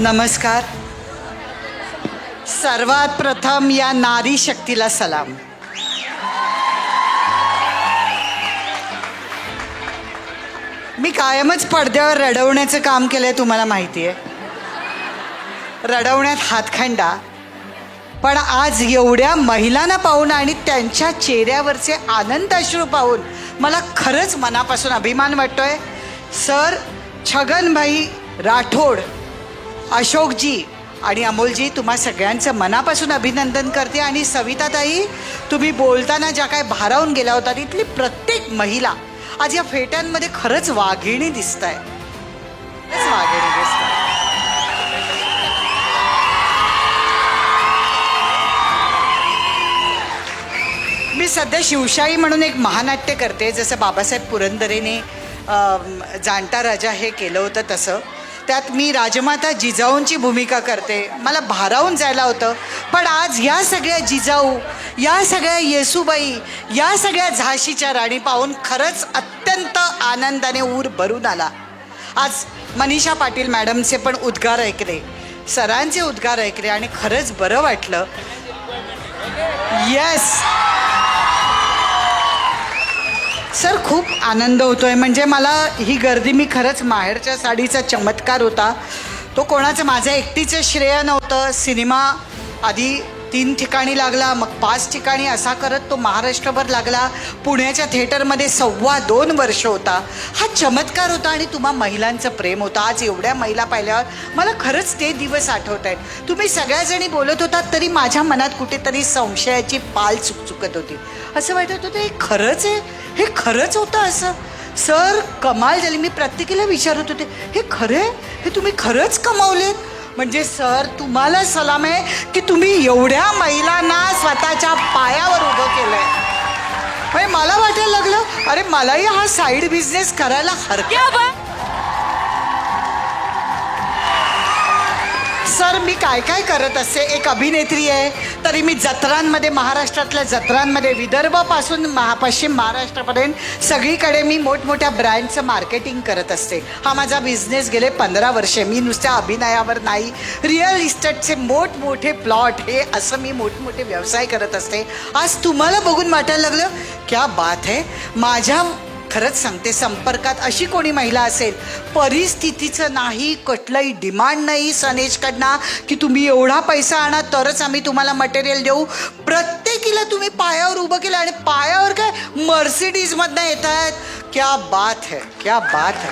नमस्कार. सर्वात प्रथम या नारी शक्तीला सलाम. मी कायमच पडद्यावर रडवण्याचं काम केलंय तुम्हाला माहिती आहे रडवण्यात हातखंडा. पण आज एवढ्या महिलांना पाहून आणि त्यांच्या चेहऱ्यावरचे आनंद अश्रू पाहून मला खरंच मनापासून अभिमान वाटतोय. सर छगनभाई राठोड अशोकजी आणि अमोलजी तुम्हा सगळ्यांचं मनापासून अभिनंदन करते आणि सविताताई तुम्ही बोलताना ज्या काय भारावून गेल्या होता तिथली प्रत्येक महिला आज या फेट्यांमध्ये खरंच वाघिणी दिसत आहे वाघिणी दिसत मी सध्या शिवशाही म्हणून एक महानाट्य करते जसं बाबासाहेब पुरंदरेने जाणता राजा हे केलं होतं तसं. त्यात मी राजमाता जिजाऊंची भूमिका करते. मला भारावून जायला होतं. पण आज या सगळ्या जिजाऊ या सगळ्या येसूबाई या सगळ्या झाशीच्या राणी पाहून खरंच अत्यंत आनंदाने ऊर भरून आला. आज मनीषा पाटील मॅडमचे पण उद्गार ऐकले सरांचे उद्गार ऐकले आणि खरंच बरं वाटलं. येस सर खूप आनंद होतोय. म्हणजे मला ही गर्दी मी खरंच माहेरच्या साडीचा चमत्कार होता. तो कोणाचं? माझं एकटीचं श्रेय नव्हतं. सिनेमा आधी तीन ठिकाणी लागला मग पाच ठिकाणी असा करत तो महाराष्ट्रभर लागला. पुण्याच्या थिएटरमध्ये सव्वा दोन वर्ष होता. हा चमत्कार होता आणि तुम्हा महिलांचं प्रेम होतं. आज एवढ्या महिला पाहिल्यावर मला खरंच ते दिवस आठवत आहेत. तुम्ही सगळ्याजणी बोलत होतात तरी माझ्या मनात कुठेतरी संशयाची पाल चुकचुकत होती. असं वाटत होतं हे खरंच आहे? हे खरंच होतं असं? सर कमाल झाली. मी प्रत्येकीला विचारत होते हे खरं आहे? हे तुम्ही खरंच कमावलेत? म्हणजे सर तुम्हाला सलाम आहे की तुम्ही एवढ्या महिलांना स्वतःच्या पायावर उभं केलंय. म्हणजे मला वाटायला लागलं अरे मलाही हा साईड बिझनेस करायला हरकत सर मी काय काय करत असते एक अभिनेत्री आहे. तरी मी जत्रांमध्ये महाराष्ट्रातल्या जत्रांमध्ये विदर्भापासून महा पश्चिम महाराष्ट्रापर्यंत सगळीकडे मी मोठमोठ्या ब्रँडचं मार्केटिंग करत असते. हा माझा बिझनेस गेले पंधरा वर्षे. मी नुसत्या अभिनयावर नाही. रिअल इस्टेटचे मोठमोठे प्लॉट हे असं मी मोठमोठे व्यवसाय करत असते. आज तुम्हाला बघून वाटायला लागलं क्या बात आहे माझ्या खरंच सांगते संपर्कात अशी कोणी महिला असेल परिस्थितीचं नाही कुठलंही डिमांड नाही सनेजकडनं की तुम्ही एवढा पैसा आणा तरच आम्ही तुम्हाला मटेरियल देऊ. प्रत्येकीला तुम्ही पायावर उभं केलं आणि पायावर काय? मर्सिडीजमधनं येत आहेत. क्या बात है क्या बात है.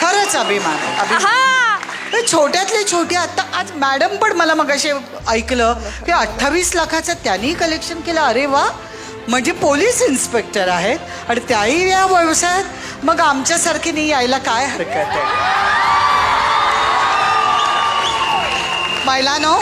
खरंच अभिमान आहे, अभिमान. छोट्यातले छोटे आता आज मॅडम पण मला मग असे ऐकलं की अठ्ठावीस लाखाचं त्यांनी कलेक्शन केलं. अरे वा. म्हणजे पोलीस इन्स्पेक्टर आहेत आणि त्याही या व्यवसायात मग आमच्यासारखीने यायला काय हरकत आहे? महिलानो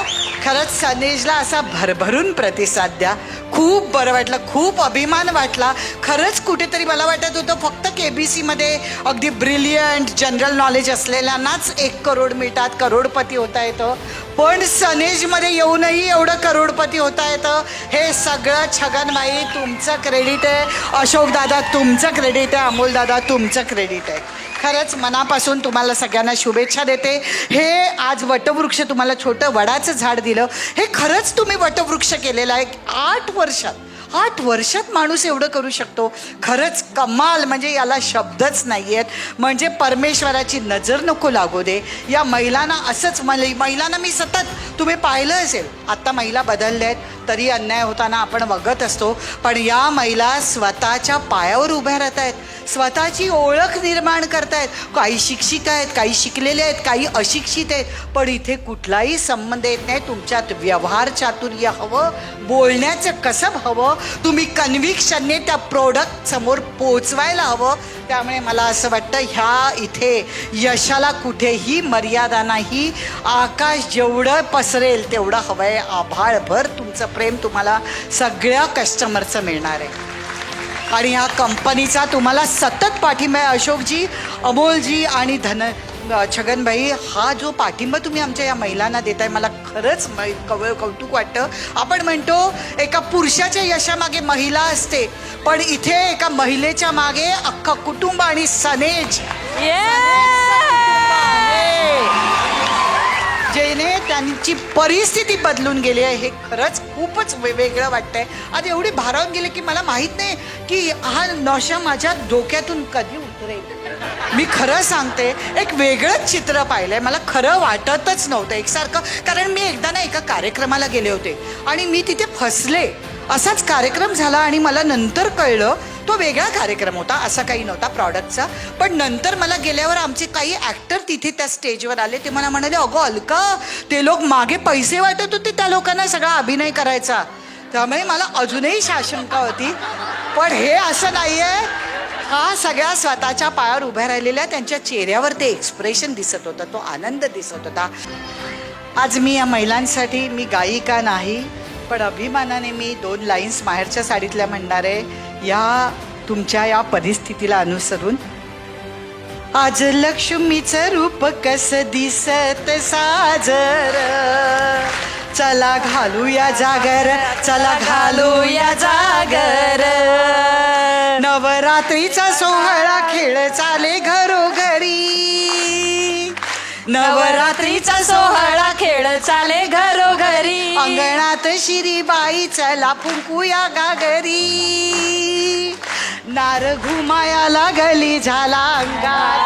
खरंच सनेजला असा भरभरून प्रतिसाद द्या. खूप बरं वाटलं खूप अभिमान वाटला. खरंच कुठेतरी मला वाटत होतं फक्त के बी सीमध्ये अगदी ब्रिलियंट जनरल नॉलेज असलेल्यांनाच एक करोड मिळतात करोडपती होता येतं. पण सनेजमध्ये येऊनही एवढं करोडपती होता येतं. हे सगळं छगनबाई तुमचं क्रेडिट आहे. अशोकदादा तुमचं क्रेडिट आहे. अमोलदादा तुमचं क्रेडिट आहे. खरंच मनापासून तुम्हाला सगळ्यांना शुभेच्छा देते. हे आज वटवृक्ष तुम्हाला छोटं वडाचं झाड दिलं. हे खरंच तुम्ही वटवृक्ष केलेलं आहे. आठ वर्षात. आठ वर्षात माणूस एवढं करू शकतो? खरंच कमाल म्हणजे याला शब्दच नाही आहेत म्हणजे परमेश्वराची नजर नको लागू दे. या महिलांना असंच मल महिलांना मी सतत तुम्ही पाहिलं असेल आत्ता महिला बदलल्या आहेत तरी अन्याय होताना आपण बघत असतो. पण या महिला स्वतःच्या पायावर उभ्या राहत आहेत स्वतःची ओळख निर्माण करतायत. काही शिक्षित आहेत काही शिकलेले आहेत काही अशिक्षित आहेत. पण इथे कुठलाही संबंध येत नाही. तुमच्यात व्यवहार चातुर्य हवं बोलण्याचं कसब हवं तुम्ही कन्व्हिक्शनने त्या प्रोडक्ट समोर पोचवायला हवं. त्यामुळे मला असं वाटतं ह्या इथे यशाला कुठेही मर्यादा नाही. आकाश जेवढं पसरेल तेवढं हवं आहे आभाळभर तुमचं प्रेम तुम्हाला सगळ्या कस्टमरचं मिळणार आहे. आणि ह्या कंपनीचा तुम्हाला सतत पाठिंबा आहे अशोकजी अमोलजी आणि धन छगनभाई हा जो पाठिंबा तुम्ही आमच्या या महिलांना देताय मला खरंच मै- कव कौतुक वाटतं. आपण म्हणतो एका पुरुषाच्या यशामागे महिला असते पण इथे एका महिलेच्या मागे अख्खं कुटुंब आणि सनेज. जेने त्यांची परिस्थिती बदलून गेली आहे हे खरंच खूपच वेगळं वाटतंय. आज एवढी भारावून गेले की मला माहीत नाही की हा नशा माझ्या डोक्यातून कधी उतरेल. मी खरं सांगते एक वेगळंच चित्र पाहिलंय. मला खरं वाटतच नव्हतं एकसारखं. कारण मी एकदा ना एका कार्यक्रमाला गेले होते आणि मी तिथे फसले. असाच कार्यक्रम झाला आणि मला नंतर कळलं तो वेगळा कार्यक्रम होता असा काही नव्हता प्रॉडक्टचा पण नंतर मला गेल्यावर आमचे काही ॲक्टर तिथे त्या स्टेजवर आले. ते मला म्हणाले अगं अलका ते लोक मागे पैसे वाटत होते त्या लोकांना सगळा अभिनय करायचा. त्यामुळे मला अजूनही साशंका होती. पण हे असं नाही आहे हा सगळ्या स्वतःच्या पायावर उभ्या राहिलेल्या त्यांच्या चेहऱ्यावर ते एक्सप्रेशन दिसत होतं तो आनंद दिसत होता. आज मी या महिलांसाठी मी गायिका नाही पण अभिमानाने मी दोन लाईन्स माहेरच्या साडीतल्या म्हणणार आहे या तुमच्या या परिस्थितीला अनुसरून. आज लक्ष्मीचं रूप कस दिसत साजर? चला घालूया जागर चला घालूया जागर. रात्रीचा सोहळा खेळ चाले घरोघरी. नवरात्रीचा सोहळा खेळ चाले घरोघरी. अंगणात शिरीबाई चला फुंकूया गागरी. नार घुमाया लागली झाला अंगात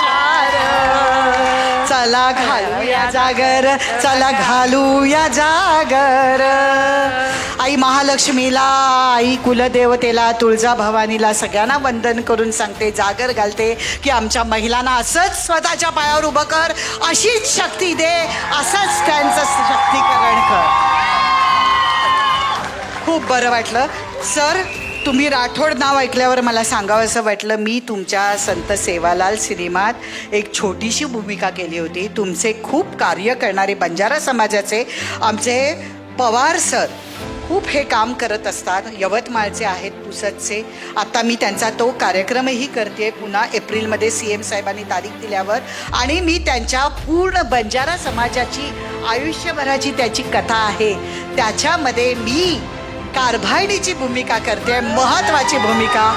चार. चला घालूया जागर चला घालूया जागर. आई महालक्ष्मीला आई कुलदेवतेला तुळजा भवानीला सगळ्यांना वंदन करून सांगते जागर घालते की आमच्या महिलांना असंच स्वतःच्या पायावर उभं कर अशीच शक्ती दे असंच त्यांचं शक्तीकरण कर. खूप बरं वाटलं. सर तुम्ही राठोड नाव ऐकल्यावर मला सांगावं असं वाटलं. मी तुमच्या संत सेवालाल सिनेमात एक छोटीशी भूमिका केली होती. तुमचे खूप कार्य करणारे बंजारा समाजाचे आमचे पवार सर खूप हे काम करत असतात. यवतमाळचे आहेत पुसदचे. आता मी त्यांचा तो कार्यक्रमही करते पुन्हा एप्रिलमध्ये सी एम साहेबांनी तारीख दिल्यावर. आणि मी त्यांच्या पूर्ण बंजारा समाजाची आयुष्यभराची त्याची कथा आहे. त्याच्यामध्ये मी कारभारणीची भूमिका करते महत्त्वाची भूमिका.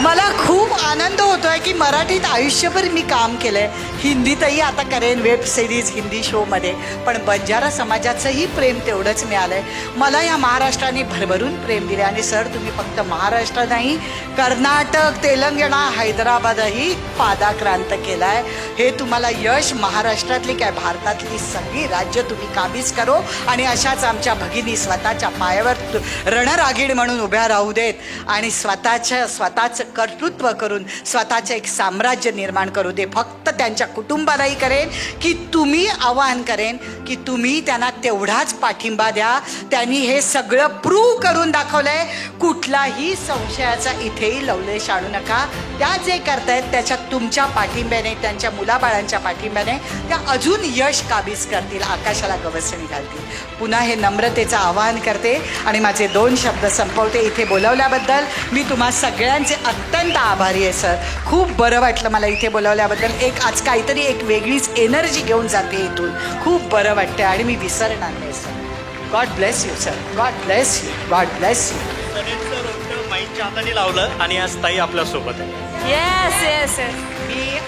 मला खूप आनंद होतो आहे की मराठीत आयुष्यभर मी काम केलं आहे हिंदीतही आता करेन वेब सिरीज हिंदी शोमध्ये पण बंजारा समाजाचंही प्रेम तेवढंच मिळालं आहे मला या महाराष्ट्राने भरभरून प्रेम दिले आणि सर तुम्ही फक्त महाराष्ट्र नाही कर्नाटक तेलंगणा हैदराबादही पादाक्रांत केलाय. हे तुम्हाला यश महाराष्ट्रातली काय भारतातली सगळी राज्य तुम्ही काबीज करो. आणि अशाच आमच्या भगिनी स्वतःच्या पायावर रणरागीण म्हणून उभ्या राहू देत आणि स्वतःच्या स्वतःचं कर्तृत्व करून स्वतःचं एक साम्राज्य निर्माण करू दे. फक्त त्यांच्या कुटुंबालाही करेन की तुम्ही आवाहन करेन की तुम्ही त्यांना तेवढाच पाठिंबा द्या. त्यांनी हे सगळं प्रूव्ह करून दाखवलंय. कुठलाही संशयाचा इथेही लवलेश आणू नका. त्या जे करतायत त्याच्यात तुमच्या पाठिंब्याने त्यांच्या मुलाबाळांच्या पाठिंब्याने त्या अजून यश काबीज करतील आकाशाला गवसणी घालतील. पुन्हा हे नम्रतेचं आवाहन करते आणि माझे दोन शब्द संपवते इथे बोलवल्याबद्दल. मी तुम्हा सगळ्यांचे अत्यंत आभारी आहे सर. खूप बरं वाटलं मला इथे बोलवल्याबद्दल. एक आज काहीतरी एक वेगळीच एनर्जी घेऊन जाते इथून. खूप बरं वाटतं आणि मी विसरणार नाही sir God bless you sir God bless you God bless you माईच्या हाताने लावलं आणि आज ताई आपल्यासोबत आहे. येस येस मी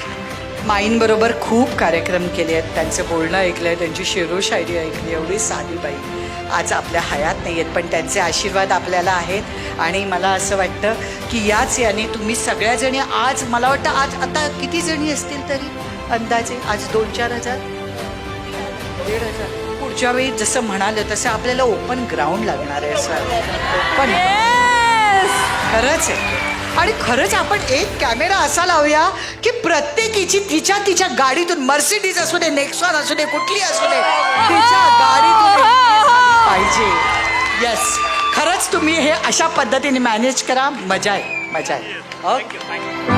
माईंबरोबर खूप कार्यक्रम केले आहेत. त्यांचं बोलणं ऐकलं आहे त्यांची शेरो शायरी ऐकली एवढी साधी बाई. आज आपल्या हयात नाही आहेत पण त्यांचे आशीर्वाद आपल्याला आहेत. आणि मला असं वाटतं की याच याने तुम्ही सगळ्याजणी आज मला वाटतं आज आता किती जणी असतील तरी? अंदाजे आज दोन चार हजार. दीड हजार. पुढच्या वेळी जसं म्हणालं तसं आपल्याला ओपन ग्राउंड लागणार आहे सर पण खरंच आहे. आणि खरंच आपण एक कॅमेरा असा लावूया की प्रत्येकीची तिच्या तिच्या गाडीतून मर्सिडीज असू दे नेक्सॉन असू दे कुठली असू दे तिच्या गाडीतून झाली पाहिजे. येस खरंच तुम्ही हे अशा पद्धतीने मॅनेज करा. मजा आहे. मजा आहे. ओके